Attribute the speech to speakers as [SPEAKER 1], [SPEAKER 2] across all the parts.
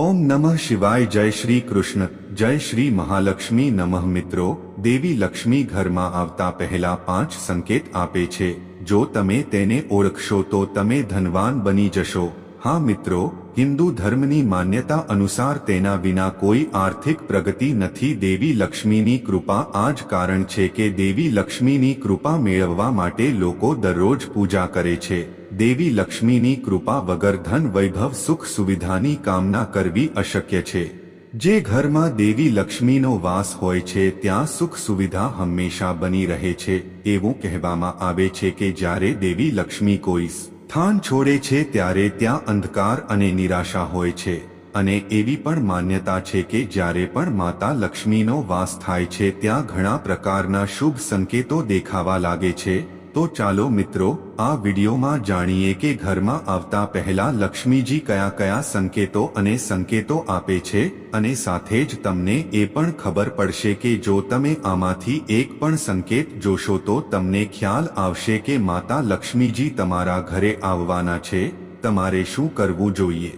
[SPEAKER 1] ઓમ નમઃ શિવાય જય શ્રી કૃષ્ણ, જય શ્રી મહાલક્ષ્મી નમઃ મિત્રો, દેવી લક્ષ્મી ઘરમાં આવતા પહેલા પાંચ સંકેત આપે છે. જો તમે તેને ઓળખશો તો તમે ધનવાન બની જશો. હા મિત્રો, હિન્દુ ધર્મની માન્યતા અનુસાર તેના વિના કોઈ આર્થિક પ્રગતિ નથી. દેવી લક્ષ્મીની કૃપા આ જ કારણ છે કે દેવી લક્ષ્મીની કૃપા મેળવવા માટે લોકો દરરોજ પૂજા કરે છે. દેવી લક્ષ્મીની કૃપા વગર ધન વૈભવ સુખ સુવિધાની કામના કરવી અશક્ય છે. જે ઘરમાં દેવી લક્ષ્મીનો વાસ હોય છે, ત્યાં સુખ સુવિધા હંમેશા બની રહે છે, એવું કહેવામાં આવે છે કે જ્યારે દેવી લક્ષ્મી કોઈ સ્થાન છોડે છે, ત્યારે ત્યાં અંધકાર અને નિરાશા હોય છે. અને એવી પણ માન્યતા છે કે જ્યારે પણ માતા લક્ષ્મીનો વાસ થાય છે, ત્યાં ઘણા પ્રકારના શુભ સંકેતો દેખાવા લાગે છે. તો ચાલો મિત્રો, આ વિડીયોમાં જાણીએ કે ઘરમાં આવતા પહેલા લક્ષ્મીજી કયા કયા સંકેતો અને સંકેતો આપે છે અને સાથે જ તમને એ પણ ખબર પડશે કે જો તમે આમાંથી એક પણ સંકેત જોશો તો તમને ખ્યાલ આવશે કે માતા લક્ષ્મીજી તમારા ઘરે આવવાના છે, તમારે શું કરવું જોઈએ?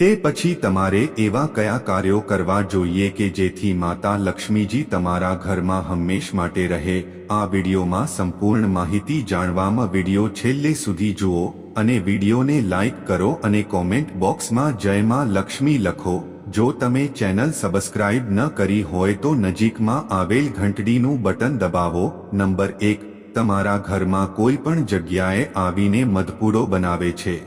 [SPEAKER 1] તે પછી તમારે એવા કયા કાર્યો કરવા જોઈએ કે જેથી માતા લક્ષ્મીજી તમારા ઘરમાં હંમેશ માટે રહે? આ વિડીયોમાં સંપૂર્ણ માહિતી જાણવામાં વીડિયો છેલ્લે સુધી જુઓ અને વિડીયોને લાઇક કરો અને કોમેન્ટ બોક્સમાં જય માં લક્ષ્મી લખો. જો તમે ચેનલ સબસ્ક્રાઇબ ન કરી હોય તો નજીકમાં આવેલ ઘંટડીનું બટન દબાવો. નંબર એક, તમારા ઘરમાં કોઈ પણ જગ્યાએ આવીને મધપૂડો બનાવે છે.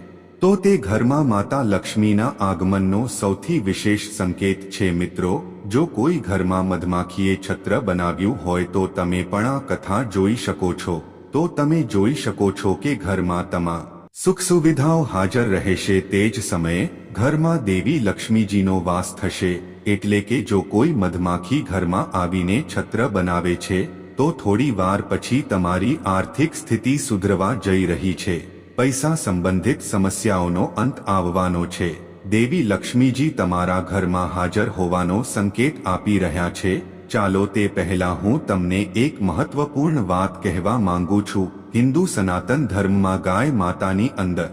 [SPEAKER 1] તો તે ઘરમાં માતા લક્ષ્મીના આગમનનો સૌથી વિશેષ સંકેત છે મિત્રો, જો કોઈ ઘરમાં મધમાખીએ છત્ર બનાવ્યું હોય તો તમે પણ આ કથા જોઈ શકો છો. તો તમે જોઈ શકો છો કે ઘરમાં તમા સુખ સુવિધાઓ હાજર રહેશે તે જ સમયે ઘરમાં દેવી લક્ષ્મીજીનો વાસ થશે. એટલે કે જો કોઈ મધમાખી ઘરમાં આવીને છત્ર બનાવે છે, તો થોડી વાર પછી તમારી આર્થિક સ્થિતિ સુધરવા જઈ રહી છે. પૈસા સંબંધિત સમસ્યાઓનો અંત આવવાનો છે. દેવી લક્ષ્મીજી તમારા ઘરમાં હાજર હોવાનો સંકેત આપી રહ્યા છે. ચાલો તે પહેલા હું તમને એક મહત્વપૂર્ણ વાત કહેવા માંગુ છું. હિન્દુ સનાતન ધર્મમાં ગાય માતાની અંદર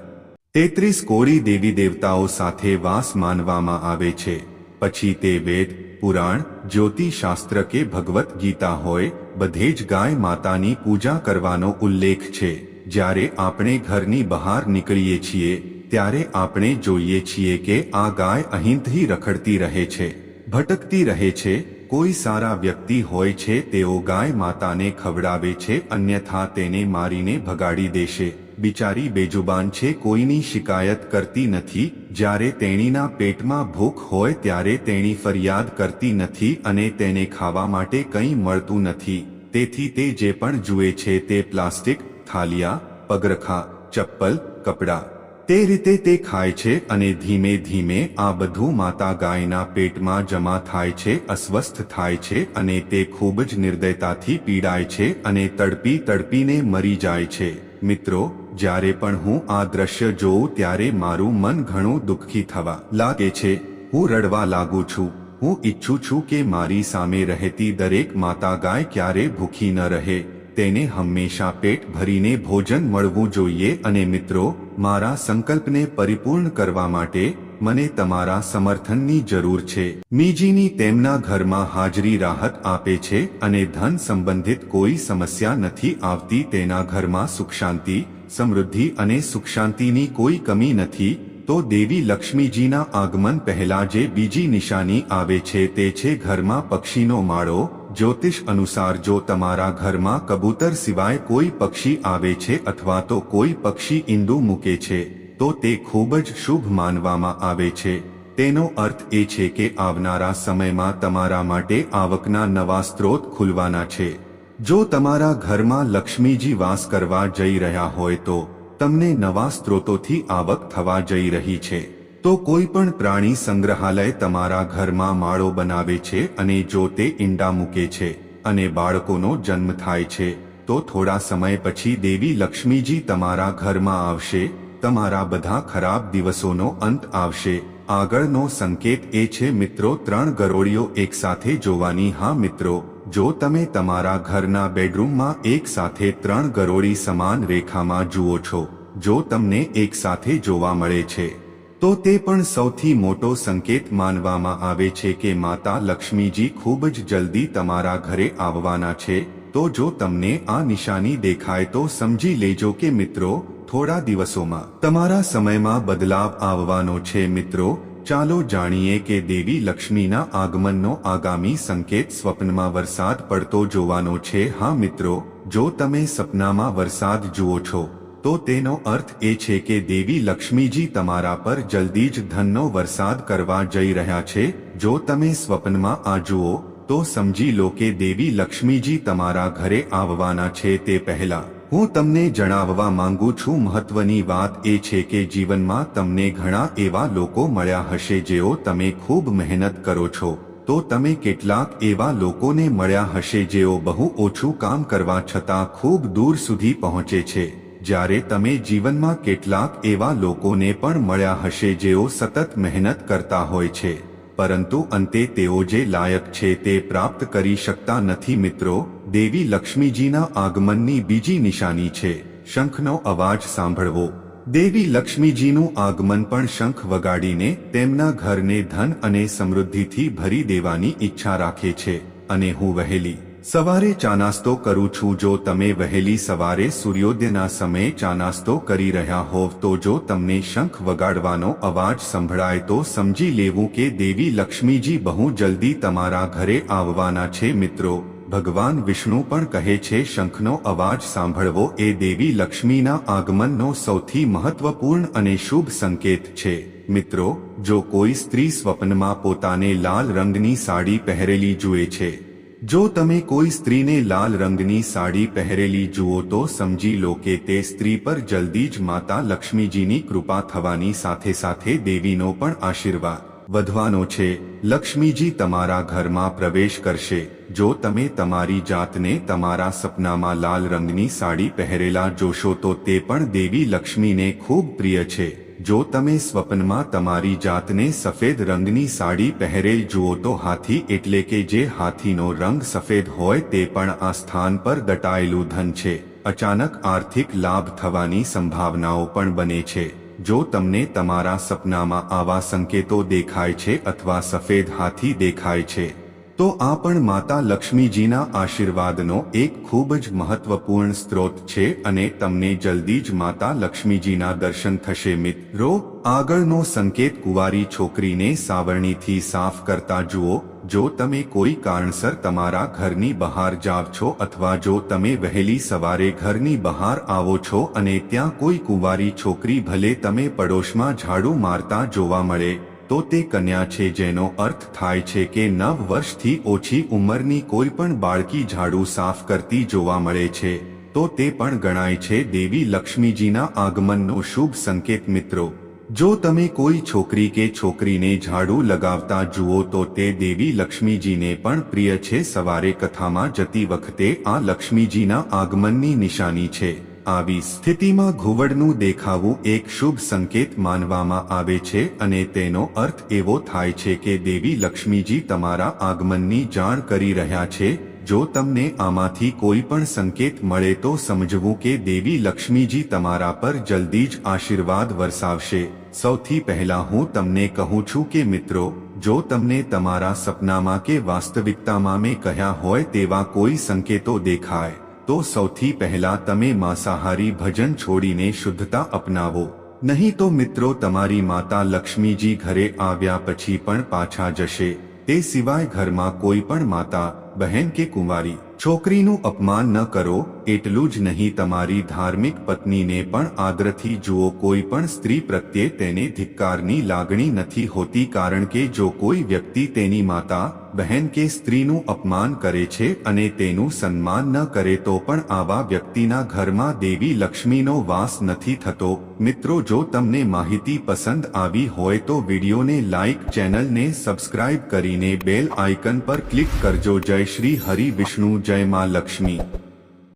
[SPEAKER 1] તેત્રીસ કોરી દેવી દેવતાઓ સાથે વાસ માનવામાં આવે છે. પછી તે વેદ, પુરાણ જ્યોતિશાસ્ત્ર કે ભગવદ્ ગીતા હોય, બધે જ ગાય માતાની પૂજા કરવાનો ઉલ્લેખ છે. જ્યારે આપણે ઘરની બહાર નીકળીએ છીએ, ત્યારે આપણે જોઈએ છીએ કે આ ગાય અહીંથી રખડતી રહે છે, ભટકતી રહે છે, કોઈ સારા વ્યક્તિ હોય છે તેઓ ગાય માતાને ખવડાવે છે અન્યથા તેને મારીને ભગાડી દેશે. બિચારી બેજુબાન છે કોઈની શિકાયત કરતી નથી, જ્યારે તેણીના પેટમાં ભૂખ હોય ત્યારે તેણી ફરિયાદ કરતી નથી અને તેને ખાવા માટે કંઈ મળતું નથી. તેથી તે જે પણ જુએ છે તે પ્લાસ્ટિક થાલિયા, પગરખા, ચપ્પલ, કપડાં. તે રીતે તે ખાય છે અને ધીમે ધીમે આ બધું માતા ગાયના પેટમાં જમા થાય છે, અસ્વસ્થ થાય છે અને તે ખૂબ જ નિર્દયતાથી પીડાય છે અને તડપી તડપીને મરી જાય છે. મિત્રો, જ્યારે પણ હું આ દ્રશ્ય જોઉં ત્યારે મારું મન ઘણું દુઃખી થવા લાગે છે. હું રડવા લાગુ છું. હું ઈચ્છું છું કે મારી સામે રહેતી દરેક માતા ગાય ક્યારે ભૂખી ન રહે. તેને હંમેશા પેટ ભરીને ભોજન મળવું જોઈએ અને મિત્રો, મારા સંકલ્પને પરિપૂર્ણ કરવા માટે મને તમારા સમર્થનની જરૂર છે. મીજીની તેમના ઘરમાં હાજરી રાહત આપે છે અને ધન સંબંધિત કોઈ સમસ્યા નથી આવતી, તેના ઘરમાં સુખ શાંતિ સમૃદ્ધિ અને સુખ શાંતિની કોઈ કમી નથી, તો દેવી લક્ષ્મીજીના આગમન પહેલા જે બીજી નિશાની આવે છે તે છે ઘરમાં પક્ષીનો માળો જ્યોતિષ અનુસાર જો તમારા ઘરમાં કબૂતર સિવાય કોઈ પક્ષી આવે છે અથવા તો કોઈ પક્ષી ઈંડું મૂકે છે, તો તે ખૂબ જ શુભ માનવામાં આવે છે. તેનો અર્થ એ છે કે આવનારા સમયમાં તમારા માટે આવકના નવા સ્ત્રોત ખુલવાના છે. જો તમારા ઘરમાં લક્ષ્મીજી વાસ કરવા જઈ રહ્યા હોય તો, તમને નવા સ્ત્રોતોથી આવક થવા જઈ રહી છે. તો કોઈ પણ પ્રાણી સંગ્રહાલય તમારા ઘરમાં માળો બનાવે છે અને જો તે ઈંડા મૂકે છે અને બાળકોનો જન્મ થાય છે, તો થોડા સમય પછી દેવી લક્ષ્મીજી તમારા ઘરમાં આવશે, તમારા બધા ખરાબ દિવસોનો અંત આવશે. આગળનો સંકેત એ છે, મિત્રો, ત્રણ ગરોળીઓ એકસાથે જોવાની. હા, મિત્રો, જો તમે તમારા ઘરના બેડરૂમમાં એક સાથે ત્રણ ગરોળી સમાન રેખામાં જુઓ છો, જો તમને એક સાથે જોવા મળે છે તો તે પણ સૌથી મોટો સંકેત માનવામાં આવે છે કે માતા લક્ષ્મીજી ખૂબ જ જલ્દી તમારા ઘરે આવવાના છે, તો જો તમને આ નિશાની દેખાય તો સમજી લેજો કે મિત્રો, થોડા દિવસોમાં તમારા સમયમાં બદલાવ આવવાનો છે મિત્રો, ચાલો જાણીએ કે દેવી લક્ષ્મીના આગમનનો આગામી સંકેત સ્વપ્નમાં વરસાદ પડતો જોવાનો છે. હા મિત્રો, જો તમે સપનામાં વરસાદ જુઓ છો તો તેનો અર્થ એ છે કે દેવી લક્ષ્મીજી તમારા પર જલ્દી જ ધનનો વરસાદ કરવા જઈ રહ્યા છે. જો તમે સ્વપ્નમાં આ જુઓ, તો સમજી લો કે દેવી લક્ષ્મીજી તમારા ઘરે આવવાના છે તે પહેલા. હું તમને જણાવવા માંગુ છું, મહત્વની વાત એ છે કે જીવનમાં તમને ઘણા એવા લોકો મળ્યા હશે જેઓ તમે ખૂબ મહેનત કરો છો. તો તમે કેટલાક એવા લોકોને મળ્યા હશે જેઓ બહુ ઓછું કામ કરવા છતાં ખૂબ દૂર સુધી પહોંચે છે. જ્યારે તમે જીવનમાં કેટલાક એવા લોકોને પણ મળ્યા હશે જેઓ સતત મહેનત કરતા હોય છે, પરંતુ અંતે તેઓ જે લાયક છે તે પ્રાપ્ત કરી શકતા નથી મિત્રો, દેવી લક્ષ્મીજીના આગમનની બીજી નિશાની છે, શંખનો અવાજ સાંભળવો. દેવી લક્ષ્મીજીનું આગમન પણ શંખ વગાડીને તેમના ઘરને ધન અને સમૃદ્ધિથી ભરી દેવાની ઈચ્છા રાખે છે, અને હું વહેલી સવારે ચાનાસ્તો કરું છું. જો તમે વહેલી સવારે સૂર્યોદયના સમયે ચાનાસ્તો કરી રહ્યા હોવ, તો જો તમને શંખ વગાડવાનો અવાજ સંભળાય, તો સમજી લેવું કે દેવી લક્ષ્મીજી બહુ જલ્દી તમારા ઘરે આવવાના છે. મિત્રો, ભગવાન વિષ્ણુ પણ કહે છે, શંખનો અવાજ સાંભળવો એ દેવી લક્ષ્મીના આગમનનો સૌથી મહત્વપૂર્ણ અને શુભ સંકેત છે. મિત્રો, જો કોઈ સ્ત્રી સ્વપ્નમાં પોતાને લાલ રંગની સાડી પહેરેલી જુએ છે જો તમે કોઈ સ્ત્રીને લાલ રંગની સાડી પહેરેલી જુઓ તો સમજી લો કે તે સ્ત્રી પર જલ્દી જ માતા લક્ષ્મીજીની કૃપા થવાની સાથે સાથે દેવીનો પણ આશીર્વાદ વધવાનો છે. લક્ષ્મીજી તમારા ઘરમાં પ્રવેશ કરશે. જો તમે તમારી જાતને તમારા સપનામાં લાલ રંગની સાડી પહેરેલા જોશો તો તે પણ દેવી લક્ષ્મીને ખૂબ પ્રિય છે. જો તમે સ્વપ્નમાં તમારી જાતને સફેદ રંગની સાડી પહેરેલ જુઓ તો હાથી એટલે કે જે હાથીનો રંગ સફેદ હોય તે પણ આ સ્થાન પર દટાયેલું ધન છે. અચાનક આર્થિક લાભ થવાની સંભાવનાઓ પણ બને છે. જો તમને તમારા સપનામાં આવા સંકેતો દેખાય છે અથવા સફેદ હાથી દેખાય છે તો આ પણ માતા લક્ષ્મીજીના આશીર્વાદનો એક ખૂબ જ મહત્વપૂર્ણ સ્ત્રોત છે અને તમને જલ્દી જ માતા લક્ષ્મીજીના દર્શન થશે મિત્રો. આગળનો સંકેત કુંવારી છોકરીને સાવરણીથી સાફ કરતા જુઓ. જો તમે કોઈ કારણસર તમારા ઘરની બહાર જાવ છો અથવા જો તમે વહેલી સવારે ઘરની બહાર આવો છો અને ત્યાં કોઈ કુંવારી છોકરી ભલે તમે પડોશમાં ઝાડુ મારતા જોવા મળે તો તે કન્યા છે જેનો અર્થ થાય છે કે નવ વર્ષથી ઓછી ઉંમરની કોઈ પણ બાળકી ઝાડુ સાફ કરતી જોવા મળે છે. તો તે પણ ગણાય છે દેવી લક્ષ્મીજીના આગમનનો શુભ સંકેત મિત્રો. જો તમે કોઈ છોકરી કે છોકરીને ઝાડુ લગાવતા જુઓ તો તે દેવી લક્ષ્મીજીને પણ પ્રિય છે. સવારે કથામાં જતી વખતે આ લક્ષ્મીજીના આગમનની નિશાની છે. આવી સ્થિતિમાં ઘુવડનું દેખાવું એક શુભ સંકેત માનવામાં આવે છે અને તેનો અર્થ એવો થાય છે કે દેવી લક્ષ્મીજી તમારા આગમનની જાણ કરી રહ્યા છે. જો તમને આમાંથી કોઈ પણ સંકેત મળે તો સમજવું કે દેવી લક્ષ્મીજી તમારા પર જલ્દી જ આશીર્વાદ વરસાવશે. સૌથી પહેલા હું તમને કહું છું કે મિત્રો, જો તમને તમારા સપનામાં કે વાસ્તવિકતામાં મેં કહ્યા હોય તેવા કોઈ સંકેતો દેખાય તો સૌથી પહેલા તમે માંસાહારી ભજન છોડીને શુદ્ધતા અપનાવો. નહીં તો મિત્રો તમારી માતા લક્ષ્મીજી ઘરે આવ્યા પછી પણ પાછા જશે. તે સિવાય ઘરમાં કોઈ પણ માતા, બહેન કે કુંવારી, છોકરીનું અપમાન ન કરો એટલું જ નહીં, તમારી ધાર્મિક પત્નીને પણ આદરથી જુઓ, કોઈ પણ સ્ત્રી પ્રત્યે તેને ધિક્કારની લાગણી નથી હોતી, કારણ કે જો કોઈ વ્યક્તિ તેની માતા, બહેન કે સ્ત્રીનું અપમાન કરે છે અને તેનું સન્માન ન કરે, તો પણ આવા વ્યક્તિના ઘરમાં દેવી લક્ષ્મીનો વાસ નથી થતો. મિત્રો, જો તમને માહિતી પસંદ આવી હોય, તો વિડીયોને લાઇક ચેનલને સબસ્ક્રાઇબ કરીને બેલ આઇકન પર ક્લિક કરજો. જય શ્રી હરિ વિષ્ણુ, જય માં લક્ષ્મી.